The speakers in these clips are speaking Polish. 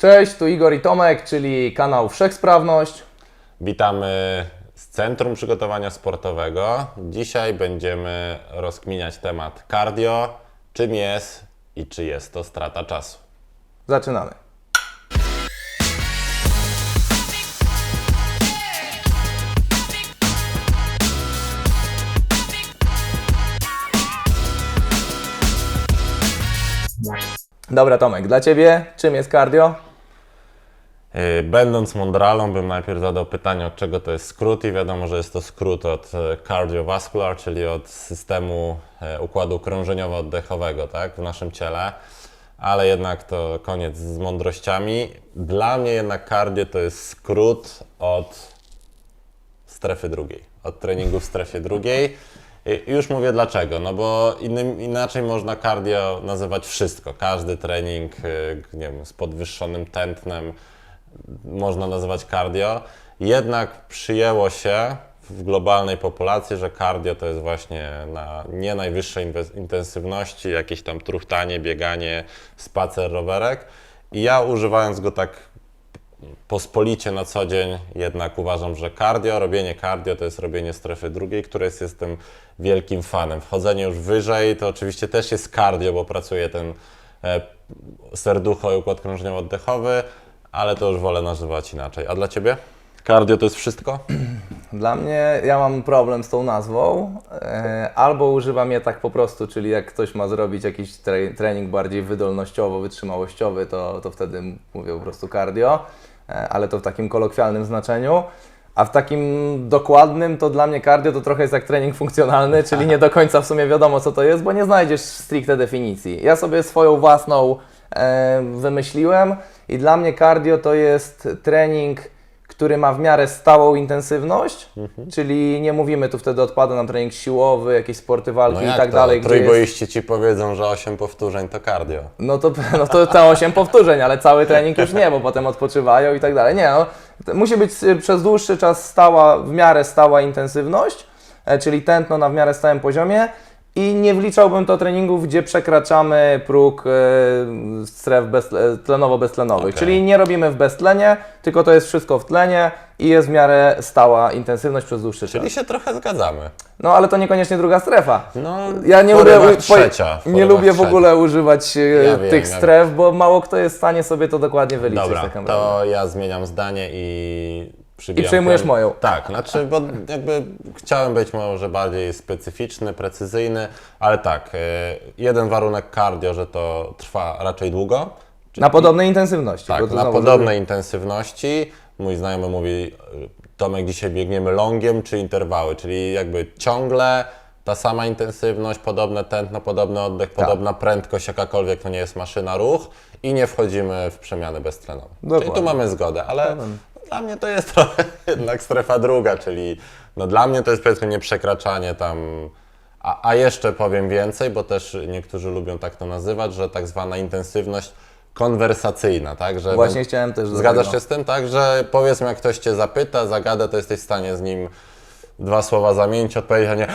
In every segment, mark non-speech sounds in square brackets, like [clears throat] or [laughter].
Cześć, tu Igor i Tomek, czyli kanał Wszechsprawność. Witamy z Centrum Przygotowania Sportowego. Dzisiaj będziemy rozkminiać temat cardio, czym jest i czy jest to strata czasu. Zaczynamy. Dobra Tomek, dla Ciebie czym jest cardio? Yy, Będąc mądralą, bym najpierw zadał pytanie, od czego to jest skrót i wiadomo, że jest to skrót od e, cardiovascular, czyli od systemu e, układu krążeniowo-oddechowego tak, w naszym ciele, ale jednak to koniec z mądrościami. Dla mnie jednak cardio to jest skrót od strefy drugiej, od treningu w strefie drugiej. I już mówię dlaczego, no bo innym, inaczej można cardio nazywać wszystko. Każdy trening, y, nie wiem, z podwyższonym tętnem można nazywać cardio. Jednak przyjęło się w globalnej populacji, że cardio to jest właśnie na nie najwyższej intensywności, jakieś tam truchtanie, bieganie, spacer, rowerek. I ja używając go tak pospolicie na co dzień jednak uważam, że cardio, robienie cardio to jest robienie strefy drugiej, której jest, jestem wielkim fanem. Wchodzenie już wyżej to oczywiście też jest cardio, bo pracuje ten e, serducho i układ krążeniowo-oddechowy, ale to już wolę nazywać inaczej. A dla Ciebie? Cardio to jest wszystko? [clears throat] Dla mnie, ja mam problem z tą nazwą. E, albo używam je tak po prostu, czyli jak ktoś ma zrobić jakiś tre trening bardziej wydolnościowo-wytrzymałościowy, to, to wtedy mówię po prostu cardio, e, ale to w takim kolokwialnym znaczeniu. A w takim dokładnym to dla mnie cardio to trochę jest jak trening funkcjonalny, czyli nie do końca w sumie wiadomo co to jest, bo nie znajdziesz stricte definicji. Ja sobie swoją własną e, wymyśliłem i dla mnie cardio to jest trening który ma w miarę stałą intensywność, Mhm. czyli nie mówimy tu wtedy odpada nam trening siłowy, jakieś sporty walki No i tak to? dalej. gdzie jest- Trójboiści Ci powiedzą, że 8 powtórzeń to cardio. No to, no to te 8 powtórzeń, ale cały trening już nie, bo [laughs] potem odpoczywają i tak dalej. Nie, no, musi być y, przez dłuższy czas stała, w miarę stała intensywność, e, czyli tętno na w miarę stałym poziomie i nie wliczałbym to treningów, gdzie przekraczamy próg e, stref bez, e, tlenowo-beztlenowych, Okej. czyli nie robimy w beztlenie, tylko to jest wszystko w tlenie i jest w miarę stała intensywność przez dłuższy czas. Czyli się trochę zgadzamy. No ale to niekoniecznie druga strefa. No, Ja nie lubię, trzecia. nie lubię w trzecia. ogóle używać e, Ja wiem, tych ja stref, bo mało kto jest w stanie sobie to dokładnie wyliczyć. Dobra, to ja zmieniam zdanie i. I przejmujesz moją. Tak, znaczy, bo jakby chciałem być może bardziej specyficzny, precyzyjny, ale tak, e, jeden warunek cardio, że to trwa raczej długo. Na podobnej intensywności. Tak, na podobnej intensywności. Mój znajomy mówi, e, Tomek, dzisiaj biegniemy longiem czy interwały, czyli jakby ciągle ta sama intensywność, podobne tętno, podobny oddech, Tak. podobna prędkość, jakakolwiek to nie jest maszyna ruch i nie wchodzimy w przemiany beztlenowe. Czyli tu Dokładnie. mamy zgodę, ale dla mnie to jest [laughs] trochę jednak strefa druga, czyli no dla mnie to jest powiedzmy nieprzekraczanie tam, a, a jeszcze powiem więcej, bo też niektórzy lubią tak to nazywać, że tak zwana intensywność konwersacyjna, tak? Że Właśnie chciałem też do Zgadzasz tego. się z tym, tak? Że powiedzmy, jak ktoś Cię zapyta, zagada, to jesteś w stanie z nim dwa słowa zamienić, odpowiedzieć, a nie,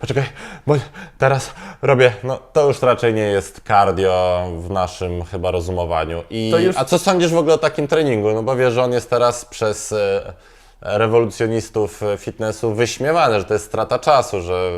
poczekaj, bo teraz robię, no to już raczej nie jest cardio w naszym chyba rozumowaniu. I, już- A co sądzisz w ogóle o takim treningu? No bo wiesz, że on jest teraz przez e, rewolucjonistów e, fitnessu wyśmiewany, że to jest strata czasu, że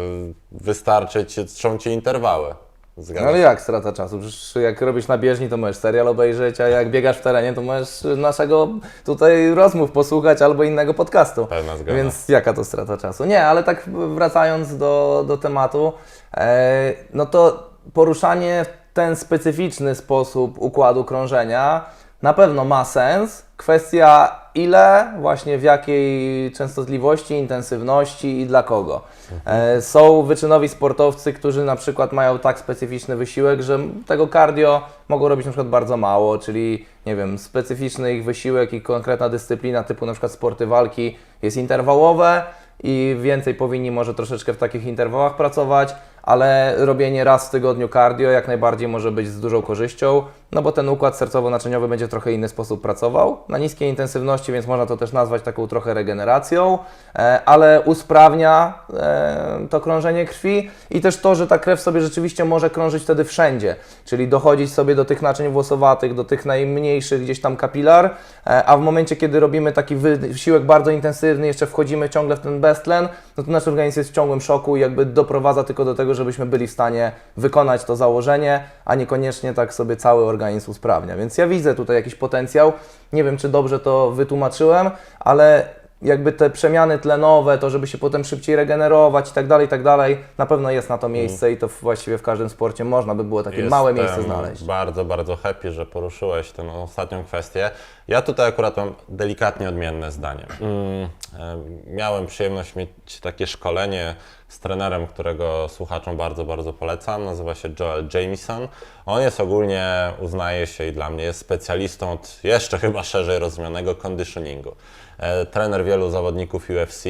wystarczy Ci, trzą Ci interwały. No Zgadzasz ale jak strata czasu? Przecież jak robisz na bieżni, to możesz serial obejrzeć, a jak biegasz w terenie, to możesz naszego tutaj rozmów posłuchać albo innego podcastu. Pełna zgoda. Więc jaka to strata czasu? Nie, ale tak wracając do, do tematu, e, no to poruszanie w ten specyficzny sposób układu krążenia na pewno ma sens. Kwestia ile, właśnie w jakiej częstotliwości, intensywności i dla kogo. E, są wyczynowi sportowcy, którzy na przykład mają tak specyficzny wysiłek, że tego cardio mogą robić na przykład bardzo mało, czyli nie wiem, specyficzny ich wysiłek i konkretna dyscyplina typu na przykład sporty walki jest interwałowe i więcej powinni może troszeczkę w takich interwałach pracować, ale robienie raz w tygodniu cardio jak najbardziej może być z dużą korzyścią. no bo ten układ sercowo-naczyniowy będzie trochę inny sposób pracował. Na niskiej intensywności, więc można to też nazwać taką trochę regeneracją, e, ale usprawnia e, to krążenie krwi i też to, że ta krew sobie rzeczywiście może krążyć wtedy wszędzie, czyli dochodzić sobie do tych naczyń włosowatych, do tych najmniejszych gdzieś tam kapilar, e, a w momencie, kiedy robimy taki wy- wysiłek bardzo intensywny, jeszcze wchodzimy ciągle w ten beztlen, no to nasz organizm jest w ciągłym szoku i jakby doprowadza tylko do tego, żebyśmy byli w stanie wykonać to założenie, a niekoniecznie tak sobie cały organizm usprawnia. Więc ja widzę tutaj jakiś potencjał. Nie wiem, czy dobrze to wytłumaczyłem, ale jakby te przemiany tlenowe, to żeby się potem szybciej regenerować i tak dalej, i tak dalej, na pewno jest na to miejsce i to właściwie w każdym sporcie można by było takie małe miejsce Jestem znaleźć. Bardzo, bardzo happy, że poruszyłeś tę ostatnią kwestię. Ja tutaj akurat mam delikatnie odmienne zdanie. Mm, e, miałem przyjemność mieć takie szkolenie z trenerem, którego słuchaczom bardzo, bardzo polecam. Nazywa się Joel Jamieson. On jest ogólnie, uznaje się i dla mnie jest specjalistą od jeszcze chyba szerzej rozumianego conditioningu. E, Trener wielu zawodników UFC.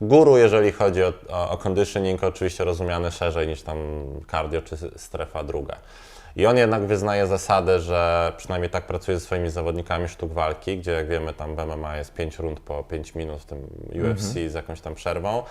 Guru, jeżeli chodzi o, o, o conditioning, oczywiście rozumiany szerzej niż tam cardio czy strefa druga. I on jednak wyznaje zasadę, że przynajmniej tak pracuje ze swoimi zawodnikami sztuk walki, gdzie jak wiemy tam w MMA jest 5 rund po 5 minut, w tym UFC z jakąś tam przerwą,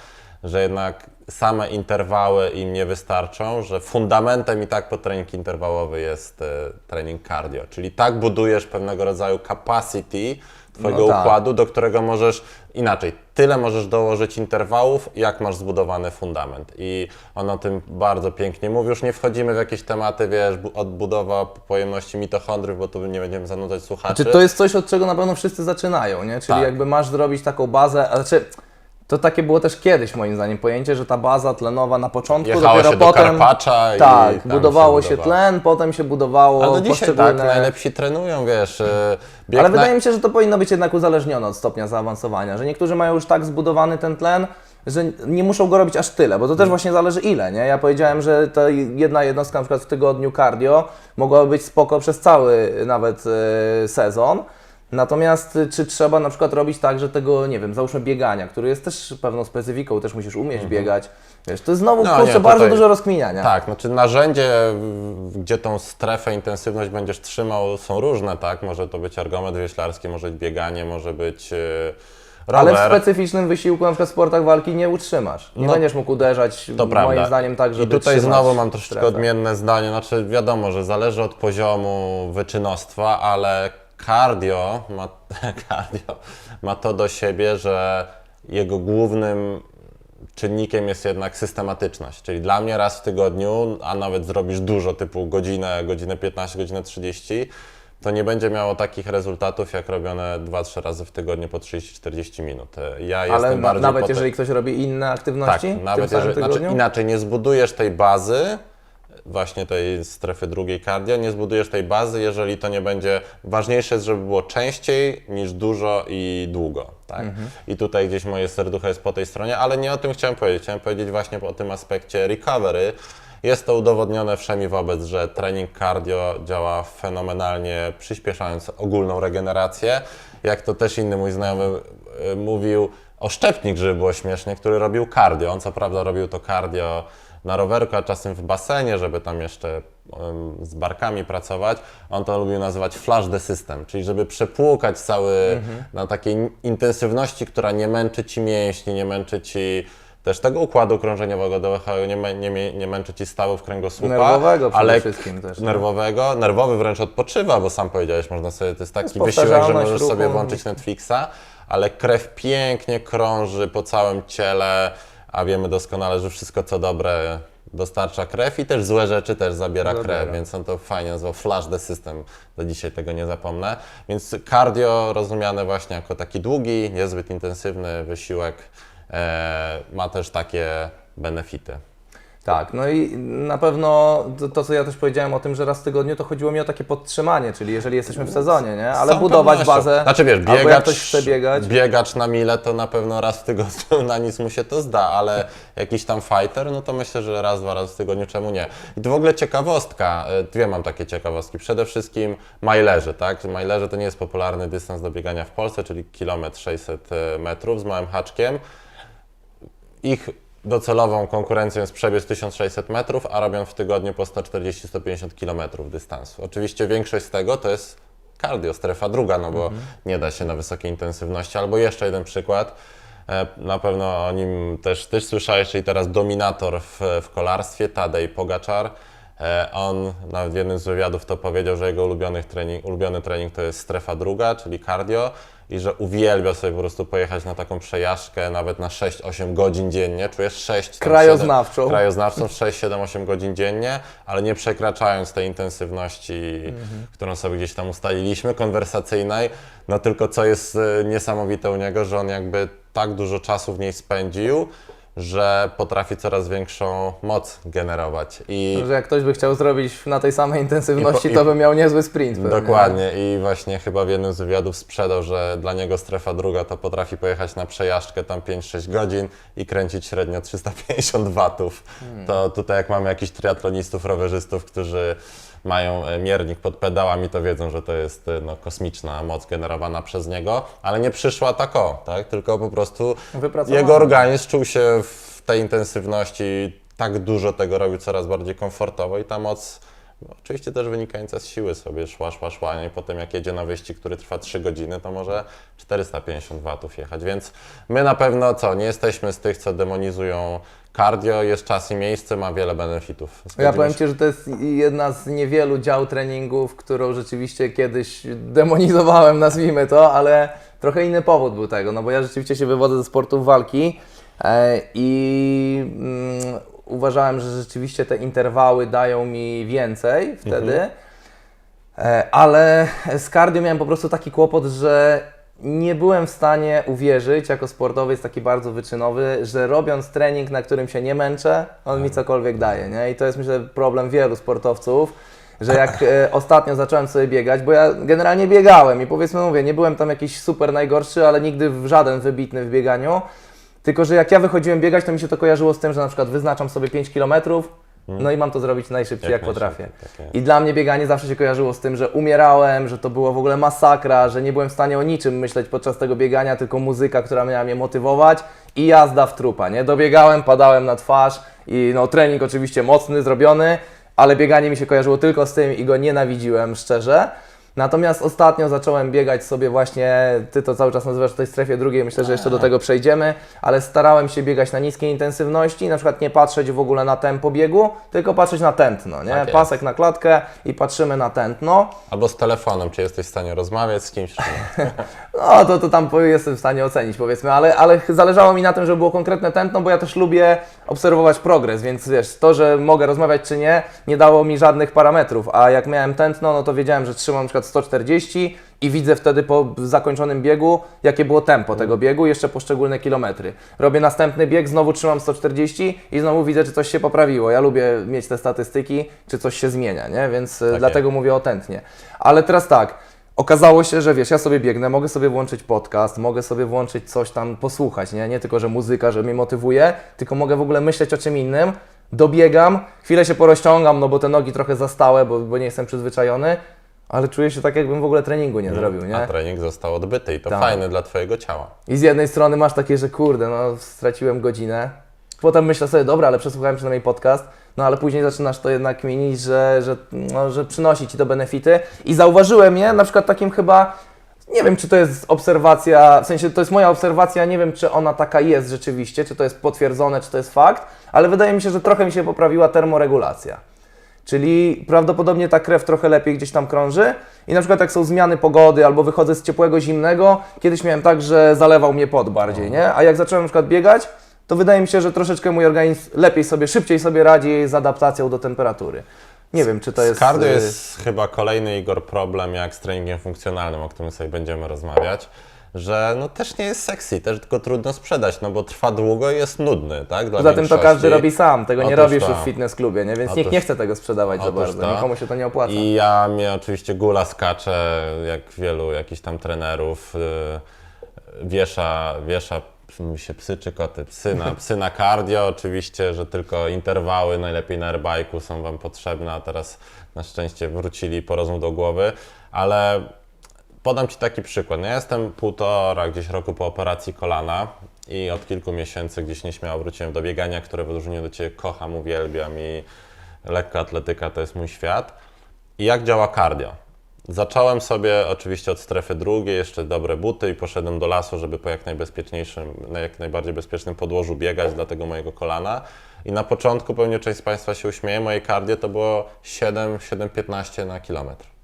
że jednak same interwały im nie wystarczą, że fundamentem i tak po trening interwałowy jest e, trening cardio, czyli tak budujesz pewnego rodzaju capacity Twojego No tak. układu, do którego możesz inaczej, tyle możesz dołożyć interwałów, jak masz zbudowany fundament. I on o tym bardzo pięknie mówi. Już nie wchodzimy w jakieś tematy, wiesz, bu- odbudowa pojemności mitochondriów, bo tu nie będziemy zanudzać słuchaczy. Czy to jest coś, od czego na pewno wszyscy zaczynają, nie? Czyli Tak. jakby masz zrobić taką bazę, a znaczy to takie było też kiedyś moim zdaniem pojęcie, że ta baza tlenowa na początku Jechało dopiero się do potem Karpacza i tak, tam budowało się budowało. tlen, potem się budowało Ale do dzisiaj tak, poszczególne... najlepsi trenują, wiesz, e, bieg Ale na- wydaje mi się, że to powinno być jednak uzależnione od stopnia zaawansowania, że niektórzy mają już tak zbudowany ten tlen, że nie muszą go robić aż tyle, bo to też właśnie zależy ile, nie? Ja powiedziałem, że ta jedna jednostka na przykład w tygodniu cardio mogłaby być spoko przez cały nawet e, sezon. Natomiast y, czy trzeba na przykład robić tak, że tego, nie wiem, załóżmy biegania, który jest też pewną specyfiką, też musisz umieć biegać. Wiesz, to jest znowu Mhm. No kurczę, nie, bardzo tutaj- dużo rozkminiania. Tak, znaczy narzędzie, gdzie tą strefę, intensywność będziesz trzymał, są różne, tak? Może to być ergometr wieślarski, może być bieganie, może być e, Ale w rower. specyficznym wysiłku, na przykład w sportach walki nie utrzymasz. Nie No, będziesz mógł uderzyć, To moim prawda. zdaniem, tak, żeby I tutaj znowu mam troszeczkę strefę. odmienne zdanie. Znaczy, wiadomo, że zależy od poziomu wyczynostwa, ale cardio ma, [laughs] cardio ma to do siebie, że jego głównym czynnikiem jest jednak systematyczność. Czyli dla mnie raz w tygodniu, a nawet zrobisz dużo, typu godzinę, godzinę 15, godzinę 30, to nie będzie miało takich rezultatów, jak robione 2-3 razy w tygodniu po 30-40 minut. Ja Ale nawet jeżeli ktoś robi inne tak, aktywności w nawet jeżeli, znaczy inaczej nie zbudujesz tej bazy, właśnie tej strefy drugiej cardio, nie zbudujesz tej bazy, jeżeli to nie będzie, ważniejsze jest, żeby było częściej niż dużo i długo, tak? Mhm. I tutaj gdzieś moje serducho jest po tej stronie, ale nie o tym chciałem powiedzieć, chciałem powiedzieć właśnie o tym aspekcie recovery. Jest to udowodnione wszemi wobec, że trening cardio działa fenomenalnie, przyspieszając ogólną regenerację. Jak to też inny mój znajomy y, mówił, oszczepnik, żeby było śmiesznie, który robił cardio. On co prawda robił to cardio na rowerku, a czasem w basenie, żeby tam jeszcze z barkami pracować. On to lubił nazywać flash the system, czyli żeby przepłukać cały na takiej intensywności, która nie męczy Ci mięśni, nie męczy Ci też tego układu krążeniowego nie, mę- nie, mę- nie męczy Ci stawów kręgosłupa. Nerwowego przede ale wszystkim też, nie? Nerwowego, nerwowy wręcz odpoczywa, bo sam powiedziałeś, można sobie, to jest taki jest wysiłek, że możesz ruchu, sobie włączyć Netflixa, ale krew pięknie krąży po całym ciele, a wiemy doskonale, że wszystko co dobre dostarcza krew i też złe rzeczy też zabiera, Zabiera. krew, więc on to fajnie nazwał flash the system, do dzisiaj tego nie zapomnę. Więc cardio rozumiane właśnie jako taki długi, niezbyt intensywny wysiłek e, ma też takie benefity. Tak, no i na pewno to, to, co ja też powiedziałem o tym, że raz w tygodniu, to chodziło mi o takie podtrzymanie, czyli jeżeli jesteśmy w sezonie, nie? Ale budować pewnością. bazę, Znaczy wiesz, albo jak biegacz, ktoś chce biegać, biegacz na mile to na pewno raz w tygodniu [laughs] na nic mu się to zda, ale jakiś tam fighter, no to myślę, że raz, dwa razy w tygodniu, czemu nie? I to w ogóle ciekawostka, e, dwie mam takie ciekawostki. Przede wszystkim milerzy, tak? Milerzy to nie jest popularny dystans do biegania w Polsce, czyli kilometr 600 metrów z małym haczkiem. Ich docelową konkurencją jest przebiec 1600 metrów, a robią w tygodniu po 140-150 km dystansu. Oczywiście większość z tego to jest cardio, strefa druga, no bo nie da się na wysokiej intensywności. Albo jeszcze jeden przykład, e, na pewno o nim też, też słyszałeś, czyli teraz dominator w, w kolarstwie, Tadej Pogaczar. E, On nawet w jednym z wywiadów to powiedział, że jego ulubiony trening, ulubiony trening to jest strefa druga, czyli cardio i że uwielbia sobie po prostu pojechać na taką przejażdżkę nawet na 6-8 godzin dziennie. Czujesz 6 tam Krajoznawczą. 7, krajoznawczą 6, 7, 8 godzin dziennie, ale nie przekraczając tej intensywności, którą sobie gdzieś tam ustaliliśmy, konwersacyjnej. No tylko co jest e, niesamowite u niego, że on jakby tak dużo czasu w niej spędził, że potrafi coraz większą moc generować. I Że jak ktoś by chciał zrobić na tej samej intensywności, I po- to by miał niezły sprint. pewnie, Dokładnie i właśnie chyba w jednym z wywiadów sprzedał, że dla niego strefa druga to potrafi pojechać na przejażdżkę tam 5-6 godzin i kręcić średnio 350 watów. To tutaj jak mamy jakichś triatlonistów, rowerzystów, którzy mają e, miernik pod pedałami, to wiedzą, że to jest e, no, kosmiczna moc generowana przez niego, ale nie przyszła tak o, tak? tylko po prostu jego organizm czuł się w tej intensywności, tak dużo tego robił coraz bardziej komfortowo i ta moc oczywiście też wynikająca z siły sobie szła, szła, szła i potem jak jedzie na wyścig, który trwa 3 godziny, to może 450 watów jechać, więc my na pewno co, nie jesteśmy z tych, co demonizują cardio, jest czas i miejsce, ma wiele benefitów. Ja Zgodzimy powiem? Ci, że to jest jedna z niewielu dział treningów, którą rzeczywiście kiedyś demonizowałem, nazwijmy to, ale trochę inny powód był tego, no bo ja rzeczywiście się wywodzę ze sportów walki i mm, uważałem, że rzeczywiście te interwały dają mi więcej wtedy, e, ale z cardio miałem po prostu taki kłopot, że nie byłem w stanie uwierzyć, jako sportowiec taki bardzo wyczynowy, że robiąc trening, na którym się nie męczę, on mi cokolwiek daje, nie? I to jest myślę problem wielu sportowców, że jak e, [laughs] ostatnio zacząłem sobie biegać, bo ja generalnie biegałem i powiedzmy mówię, nie byłem tam jakiś super najgorszy, ale nigdy w żaden wybitny w bieganiu, tylko że jak ja wychodziłem biegać, to mi się to kojarzyło z tym, że na przykład wyznaczam sobie 5 km, no i mam to zrobić najszybciej jak, Jak potrafię. tak. I dla mnie bieganie zawsze się kojarzyło z tym, że umierałem, że to było w ogóle masakra, że nie byłem w stanie o niczym myśleć podczas tego biegania, tylko muzyka, która miała mnie motywować i jazda w trupa, nie? Dobiegałem, padałem na twarz i no trening oczywiście mocny, zrobiony, ale bieganie mi się kojarzyło tylko z tym i go nienawidziłem, szczerze. Natomiast ostatnio zacząłem biegać sobie właśnie, ty to cały czas nazywasz w tej strefie drugiej, myślę, że jeszcze do tego przejdziemy, ale starałem się biegać na niskiej intensywności, na przykład nie patrzeć w ogóle na tempo biegu, tylko patrzeć na tętno, nie? Tak. Pasek na klatkę i patrzymy na tętno. Albo z telefonem, czy jesteś w stanie rozmawiać z kimś, czy nie. [laughs] No to, to tam jestem w stanie ocenić powiedzmy, ale, ale zależało mi na tym, żeby było konkretne tętno, bo ja też lubię obserwować progres, więc wiesz, to, że mogę rozmawiać czy nie, nie dało mi żadnych parametrów, a jak miałem tętno, no to wiedziałem, że trzymam na przykład 140 i widzę wtedy po zakończonym biegu, jakie było tempo tego biegu, jeszcze poszczególne kilometry. Robię następny bieg, znowu trzymam 140 i znowu widzę, czy coś się poprawiło. Ja lubię mieć te statystyki, czy coś się zmienia, nie? Więc tak dlatego mówię o tętnie. Ale teraz tak, Okazało się, że wiesz, ja sobie biegnę, mogę sobie włączyć podcast, mogę sobie włączyć coś tam, posłuchać, nie? Nie tylko, że muzyka, że mnie motywuje, tylko mogę w ogóle myśleć o czym innym. Dobiegam, chwilę się porozciągam, no bo te nogi trochę zastałe, bo, bo nie jestem przyzwyczajony, ale czuję się tak, jakbym w ogóle treningu nie zrobił, A nie? trening został odbyty i to Tak. fajne dla Twojego ciała. I z jednej strony masz takie, że kurde, no straciłem godzinę. Potem myślę sobie, dobra, ale przesłuchałem przynajmniej podcast, no ale później zaczynasz to jednak mienić, że, że, no, że przynosi Ci to benefity. I zauważyłem je na przykład takim chyba, nie wiem czy to jest obserwacja, w sensie to jest moja obserwacja, nie wiem czy ona taka jest rzeczywiście, czy to jest potwierdzone, czy to jest fakt, ale wydaje mi się, że trochę mi się poprawiła termoregulacja. Czyli prawdopodobnie ta krew trochę lepiej gdzieś tam krąży i na przykład jak są zmiany pogody albo wychodzę z ciepłego, zimnego, kiedyś miałem tak, że zalewał mnie pot bardziej, nie? A jak zacząłem na przykład biegać, to wydaje mi się, że troszeczkę mój organizm lepiej sobie, szybciej sobie radzi z adaptacją do temperatury. Nie wiem, czy to jest... Z y, jest chyba kolejny Igor problem jak z treningiem funkcjonalnym, o którym sobie będziemy rozmawiać, że no też nie jest sexy, też tylko trudno sprzedać, no bo trwa długo i jest nudny, tak? Dla Poza tym to większości. każdy robi sam, tego nie Otóż robisz to. w fitness klubie, nie? Więc Otóż- nikt nie chce tego sprzedawać za otóż bardzo, to. nikomu się to nie opłaca. I ja mnie oczywiście gula skacze, jak wielu jakichś tam trenerów, yy, wiesza, wiesza mi się psy czy koty, psy na, [laughs] psy na cardio, oczywiście, że tylko interwały, najlepiej na airbike'u są Wam potrzebne, a teraz na szczęście wrócili po rozum do głowy, ale podam Ci taki przykład. No Ja jestem półtora gdzieś roku po operacji kolana i od kilku miesięcy gdzieś nieśmiało wróciłem do biegania, które w odróżnieniu do Ciebie kocham, uwielbiam i lekka atletyka to jest mój świat. I jak działa cardio? Zacząłem sobie oczywiście od strefy drugiej, jeszcze dobre buty i poszedłem do lasu, żeby po jak najbezpieczniejszym, na jak najbardziej bezpiecznym podłożu biegać dla tego mojego kolana. I na początku pewnie część z Państwa się uśmieje, moje cardio to było 7, 7,15 na kilometr.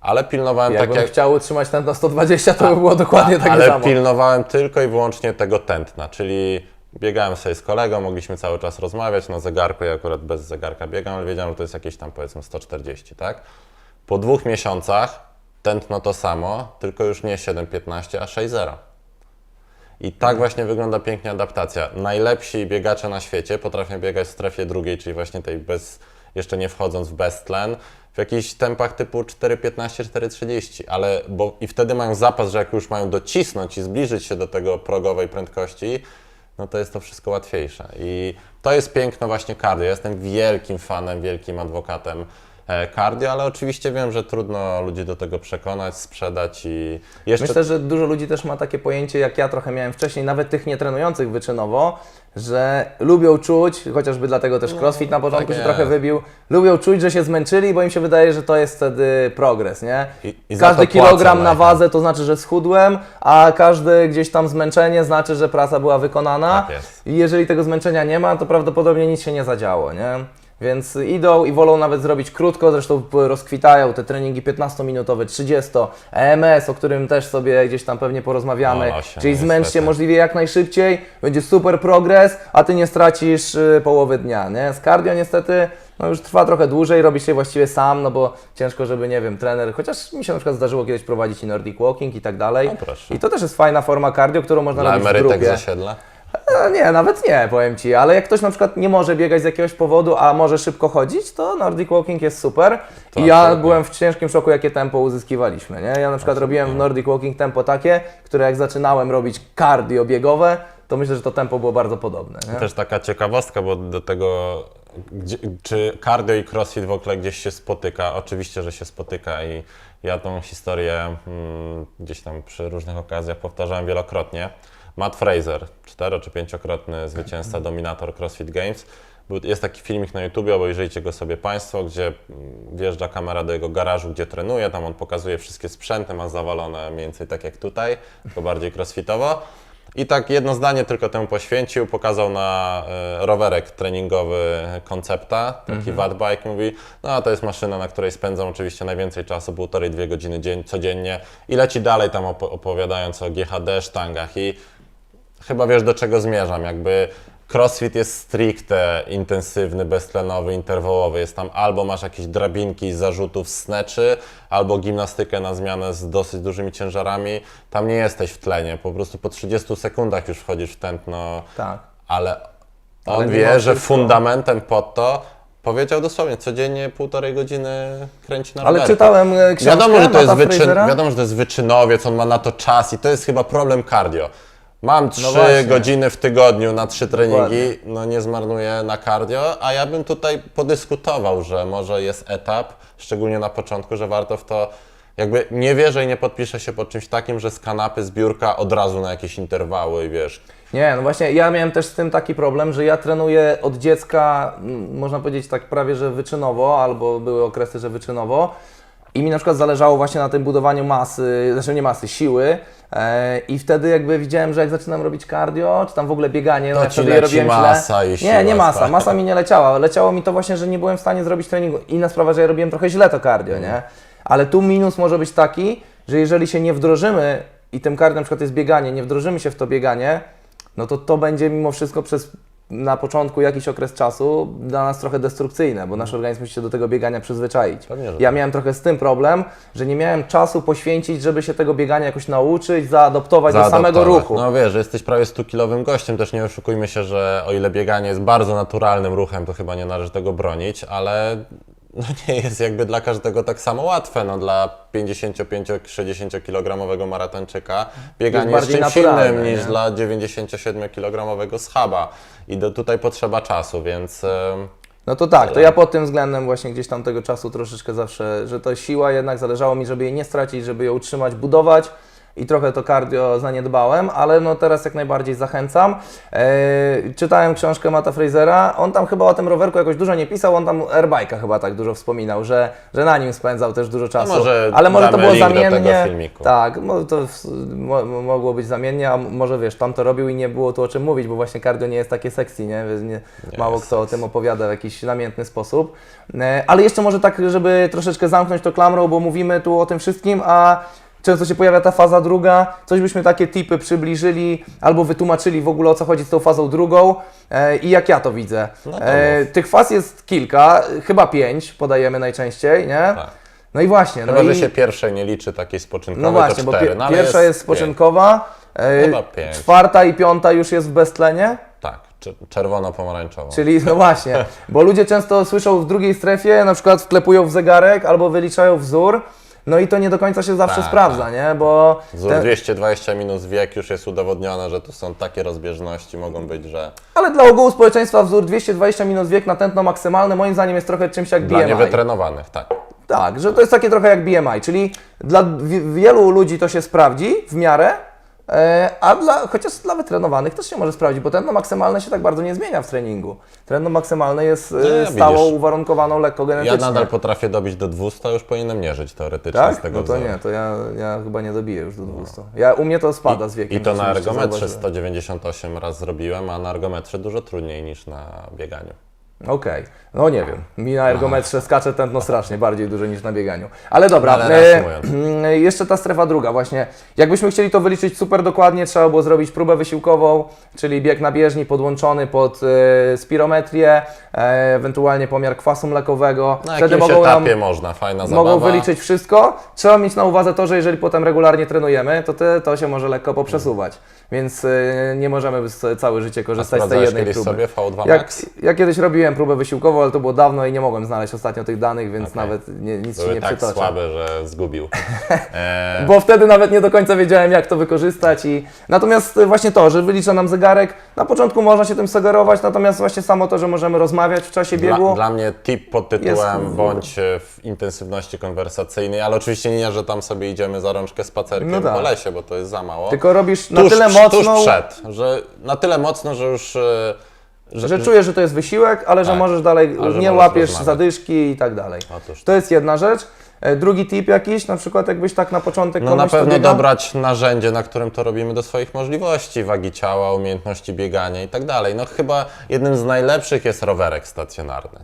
Ale pilnowałem tak Jakbym jak... chciał utrzymać ten na 120, to by było dokładnie takie ale samo. pilnowałem tylko i wyłącznie tego tętna, czyli biegałem sobie z kolegą, mogliśmy cały czas rozmawiać na zegarku, ja akurat bez zegarka biegam, ale wiedziałem, że to jest jakieś tam powiedzmy 140, tak? Po dwóch miesiącach tętno to samo, tylko już nie 7,15, a 6,0. I tak właśnie wygląda pięknie adaptacja. Najlepsi biegacze na świecie potrafią biegać w strefie drugiej, czyli właśnie tej bez, jeszcze nie wchodząc w beztlen, w jakichś tempach typu 4,15, 4,30, ale bo i wtedy mają zapas, że jak już mają docisnąć i zbliżyć się do tego progowej prędkości, no to jest to wszystko łatwiejsze. I to jest piękno właśnie cardio. Ja jestem wielkim fanem, wielkim adwokatem cardio, ale oczywiście wiem, że trudno ludzi do tego przekonać, sprzedać i jeszcze Myślę, że dużo ludzi też ma takie pojęcie, jak ja trochę miałem wcześniej, nawet tych nietrenujących wyczynowo, że lubią czuć, chociażby dlatego też crossfit na początku tak się trochę wybił, lubią czuć, że się zmęczyli, bo im się wydaje, że to jest wtedy progres, nie? I- i każdy kilogram na wazę to znaczy, że schudłem, a każde gdzieś tam zmęczenie znaczy, że praca była wykonana. Tak. I jeżeli tego zmęczenia nie ma, to prawdopodobnie nic się nie zadziało, nie? Więc idą i wolą nawet zrobić krótko, zresztą rozkwitają te treningi 15-minutowe, 30, EMS, o którym też sobie gdzieś tam pewnie porozmawiamy. No, losie, Czyli zmęcz się niestety. możliwie jak najszybciej, będzie super progres, a Ty nie stracisz y, połowy dnia, nie? Z cardio niestety no już trwa trochę dłużej, robisz się właściwie sam, no bo ciężko, żeby, nie wiem, trener, chociaż mi się na przykład zdarzyło kiedyś prowadzić i Nordic Walking i tak dalej. No. I to też jest fajna forma cardio, którą można dla robić w emerytek grupie. z osiedla. E, Nie, nawet nie, powiem Ci, ale jak ktoś na przykład nie może biegać z jakiegoś powodu, a może szybko chodzić, to Nordic Walking jest super. I ja absolutnie. byłem w ciężkim szoku, jakie tempo uzyskiwaliśmy, nie? Ja na przykład robiłem w Nordic Walking tempo takie, które jak zaczynałem robić cardio biegowe, to myślę, że to tempo było bardzo podobne, nie? Też taka ciekawostka, bo do tego, gdzie, czy cardio i crossfit w ogóle gdzieś się spotyka? Oczywiście, że się spotyka i ja tą historię mm, gdzieś tam przy różnych okazjach powtarzałem wielokrotnie. Matt Fraser, cztero czy pięciokrotny zwycięzca, dominator CrossFit Games. Jest taki filmik na YouTubie, obejrzyjcie go sobie Państwo, gdzie mm, wjeżdża kamera do jego garażu, gdzie trenuje, tam on pokazuje wszystkie sprzęty, ma zawalone mniej więcej tak jak tutaj, tylko bardziej crossfitowo. I tak jedno zdanie tylko temu poświęcił, pokazał na e, rowerek treningowy koncepta, taki watt bike, mówi, no a to jest maszyna, na której spędzam oczywiście najwięcej czasu, półtorej, dwie godziny dzień, codziennie. I leci dalej tam opo- opowiadając o GHD, sztangach. I chyba wiesz do czego zmierzam, jakby crossfit jest stricte intensywny, beztlenowy, interwałowy, jest tam albo masz jakieś drabinki z zarzutów sneczy, albo gimnastykę na zmianę z dosyć dużymi ciężarami, tam nie jesteś w tlenie, po prostu po 30 sekundach już wchodzisz w tętno, Tak. ale on Ale wie, że fundamentem pod to powiedział dosłownie, codziennie półtorej godziny kręci na Ale czytałem e, książkę Wiadomo że, to jest wyczyn, wiadomo, że to jest wyczynowiec, on ma na to czas i to jest chyba problem cardio. Mam trzy No właśnie. godziny w tygodniu na trzy treningi, Dokładnie. no nie zmarnuję na cardio, a ja bym tutaj podyskutował, że może jest etap, szczególnie na początku, że warto w to jakby nie wierzę i nie podpiszę się pod czymś takim, że z kanapy, z biurka od razu na jakieś interwały i wiesz, Nie, no właśnie ja miałem też z tym taki problem, że ja trenuję od dziecka, można powiedzieć tak prawie, że wyczynowo, albo były okresy, że wyczynowo. I mi na przykład zależało właśnie na tym budowaniu masy, znaczy nie masy, siły. E, I wtedy jakby widziałem, że jak zaczynam robić cardio, czy tam w ogóle bieganie, To no ja wtedy je leci robiłem masa źle. Nie, nie masa, stary. masa mi nie leciała. Leciało mi to właśnie, że nie byłem w stanie zrobić treningu. Inna sprawa, że ja robiłem trochę źle to cardio, nie? Ale tu minus może być taki, że jeżeli się nie wdrożymy i tym cardio na przykład jest bieganie, nie wdrożymy się w to bieganie, no to to będzie mimo wszystko przez na początku jakiś okres czasu dla nas trochę destrukcyjne, bo nasz organizm musi się do tego biegania przyzwyczaić. Pewnie, że Ja tak. miałem trochę z tym problem, że nie miałem czasu poświęcić, żeby się tego biegania jakoś nauczyć, zaadoptować do samego ruchu. No wiesz, że jesteś prawie 100-kilowym gościem, też nie oszukujmy się, że o ile bieganie jest bardzo naturalnym ruchem, to chyba nie należy tego bronić, ale no nie jest jakby dla każdego tak samo łatwe. No dla 55-60 kilogramowego maratończyka bieganie jest, czymś innym niż nie? dla 97 kilogramowego schaba i do, tutaj potrzeba czasu, więc em, No to tak, to ja pod tym względem właśnie gdzieś tam tego czasu troszeczkę zawsze, że to siła jednak zależało mi, żeby jej nie stracić, żeby ją utrzymać, budować, i trochę to cardio zaniedbałem, ale no teraz jak najbardziej zachęcam. E, czytałem książkę Mata Frasera, on tam chyba o tym rowerku jakoś dużo nie pisał, on tam airbike'a chyba tak dużo wspominał, że, że na nim spędzał też dużo czasu. może ale może to było zamiennie. Tak, to mo, mogło być zamiennie, a może wiesz, tam to robił i nie było tu o czym mówić, bo właśnie cardio nie jest takie sexy, nie? Nie mało kto o tym opowiada w jakiś namiętny sposób. E, Ale jeszcze może tak, żeby troszeczkę zamknąć to klamrą, bo mówimy tu o tym wszystkim, a często się pojawia ta faza druga. Coś byśmy takie tipy przybliżyli albo wytłumaczyli w ogóle o co chodzi z tą fazą drugą e, i jak ja to widzę. No to E, tych faz jest kilka, chyba pięć podajemy najczęściej, nie? Tak. No i właśnie. Chyba, no że i... się pierwszej nie liczy takiej spoczynkowej, No właśnie, to bo cztery. pi- no, ale pierwsza jest, spoczynkowa, e, Chyba pięć. czwarta i piąta już jest w beztlenie, Tak, cz- czerwono-pomarańczowo. czyli no właśnie, [laughs] bo ludzie często słyszą w drugiej strefie, na przykład wklepują w zegarek albo wyliczają wzór, no i to nie do końca się zawsze Tak, sprawdza, nie, bo... Wzór te- 220 minus wiek już jest udowodnione, że tu są takie rozbieżności, mogą być, że Ale dla ogółu społeczeństwa wzór 220 minus wiek na tętno maksymalne moim zdaniem jest trochę czymś jak dla BMI. niewytrenowanych, tak. Tak, że to jest takie trochę jak BMI, czyli dla wi- wielu ludzi to się sprawdzi w miarę, a dla, chociaż dla wytrenowanych też się może sprawdzić, bo tętno maksymalne się tak bardzo nie zmienia w treningu. Tętno maksymalne jest Nie, e, stałą, widzisz. uwarunkowaną lekko Ja genetycznie. nadal potrafię dobić do 200, już powinienem nie żyć teoretycznie tak? z tego No to wzoru. nie, to ja, ja chyba nie dobiję już do 200. Ja, u mnie to spada z wiekiem. I to na ergometrze zauważyłem. 198 raz zrobiłem, a na ergometrze dużo trudniej niż na bieganiu. Okej, no nie wiem. Mi na ergometrze skacze tętno strasznie, bardziej dużo niż na bieganiu. Ale dobra, Ale e, reasumując. jeszcze ta strefa druga właśnie. Jakbyśmy chcieli to wyliczyć super dokładnie, trzeba było zrobić próbę wysiłkową, czyli bieg na bieżni podłączony pod e, spirometrię, e, ewentualnie pomiar kwasu mlekowego. Na jakimś etapie można, fajna zabawa. mogą wyliczyć wszystko. Trzeba mieć na uwadze to, że jeżeli potem regularnie trenujemy, to te, to się może lekko poprzesuwać. Więc e, nie możemy całe życie korzystać z tej sprawdzałeś jednej kiedyś próby. sobie V2 Jak, Max? ja kiedyś robiłem próbę wysiłkową, ale to było dawno i nie mogłem znaleźć ostatnio tych danych, więc Okej. nawet nie, nic się Były nie tak słabe, że zgubił. [laughs] E, Bo wtedy nawet nie do końca wiedziałem, jak to wykorzystać. I... Natomiast y, właśnie to, że wylicza nam zegarek, na początku można się tym sugerować, natomiast właśnie samo to, że możemy rozmawiać w czasie biegu. Dla, dla mnie tip pod tytułem Jest- bądź e, w intensywności konwersacyjnej, ale oczywiście nie, że tam sobie idziemy za rączkę spacerkiem No tak. po lesie, bo to jest za mało. Tylko robisz na tuż, tyle tuż mocno, przed, że na tyle mocno, że już e, że, że czujesz, że to jest wysiłek, ale że Tak. możesz dalej, Ale nie łapiesz rozmawiać. zadyszki i tak dalej. Otóż To jest jedna rzecz. E, Drugi tip jakiś, na przykład jakbyś tak na początek No na pewno biega? dobrać narzędzie, na którym to robimy do swoich możliwości, wagi ciała, umiejętności biegania i tak dalej. No chyba jednym z najlepszych jest rowerek stacjonarny.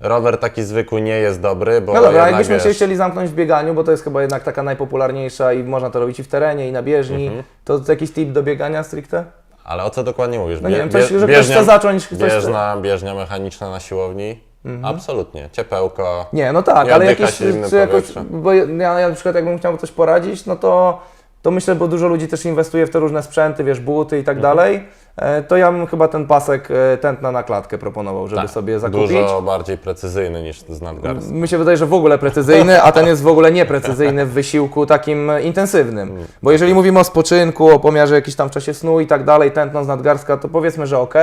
Rower taki zwykły nie jest dobry, bo No dobra, jakbyśmy się wiesz, chcieli zamknąć w bieganiu, bo to jest chyba jednak taka najpopularniejsza i można to robić i w terenie, i na bieżni, Mhm. to jakiś tip do biegania stricte? Ale o co dokładnie mówisz? No nie wiem, coś, że ktoś chce zacząć... Ktoś chce... Bieżna, bieżnia mechaniczna na siłowni? Absolutnie. Ciepełko. Nie, no tak, I ale jakieś, czy jakoś, bo ja, ja na przykład jakbym chciał coś poradzić, no to, to myślę, bo dużo ludzi też inwestuje w te różne sprzęty, wiesz, buty i tak Mhm. dalej, to ja bym chyba ten pasek e, tętna na klatkę proponował, żeby Tak, sobie zakupić. Dużo bardziej precyzyjny niż z nadgarstki. Mi się wydaje, że w ogóle precyzyjny, a ten jest w ogóle nieprecyzyjny w wysiłku takim e, intensywnym. Mm. Bo jeżeli mówimy o spoczynku, o pomiarze jakiś tam w czasie snu i tak dalej, tętno z nadgarstka, to powiedzmy, że ok.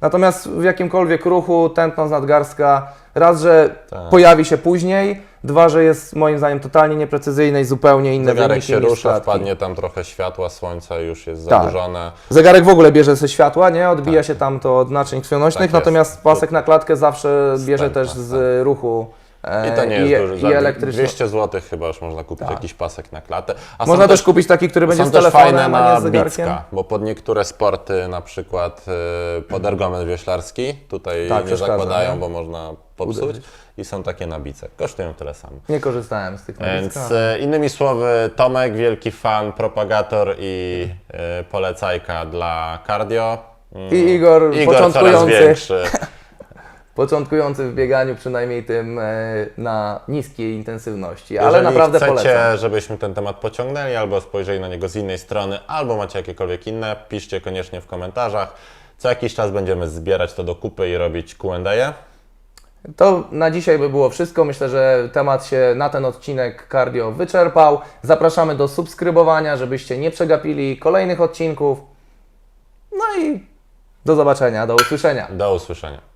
Natomiast w jakimkolwiek ruchu tętno z nadgarstka, raz, że Tak. pojawi się później, dwa, że jest moim zdaniem totalnie nieprecyzyjne i zupełnie inne Zegarek się rusza, wpadnie tam trochę światła, słońca już jest Tak. zaburzone. Zegarek w ogóle bierze ze światła, nie? Odbija się tam to od naczyń krwionośnych, Tak natomiast pasek na klatkę zawsze bierze Stępna, też z ruchu e, I to nie jest duży. i elektryczny. 200 zł chyba już można kupić Tak. jakiś pasek na klatę. A Można też kupić taki, który będzie Są z telefonem, fajne a na zegarkiem. bicka, bo pod niektóre sporty, na przykład y, pod ergometr wioślarski, tutaj Tak, nie zakładają, nie? bo można popsuć Uderzyć. I są takie na bicek. Kosztują tyle samo. Nie korzystałem z tych Więc nawiskach. y, innymi słowy, Tomek, wielki fan, propagator i y, polecajka dla cardio. Mm, I Igor, Igor coraz początkujący, większy. [laughs] początkujący w bieganiu, przynajmniej tym e, na niskiej intensywności, ale Jeżeli naprawdę chcecie, polecam. żebyśmy ten temat pociągnęli, albo spojrzeli na niego z innej strony, albo macie jakiekolwiek inne, piszcie koniecznie w komentarzach. Co jakiś czas będziemy zbierać to do kupy i robić Q&A. To na dzisiaj by było wszystko. Myślę, że temat się na ten odcinek cardio wyczerpał. Zapraszamy do subskrybowania, żebyście nie przegapili kolejnych odcinków. No i do zobaczenia, do usłyszenia. Do usłyszenia.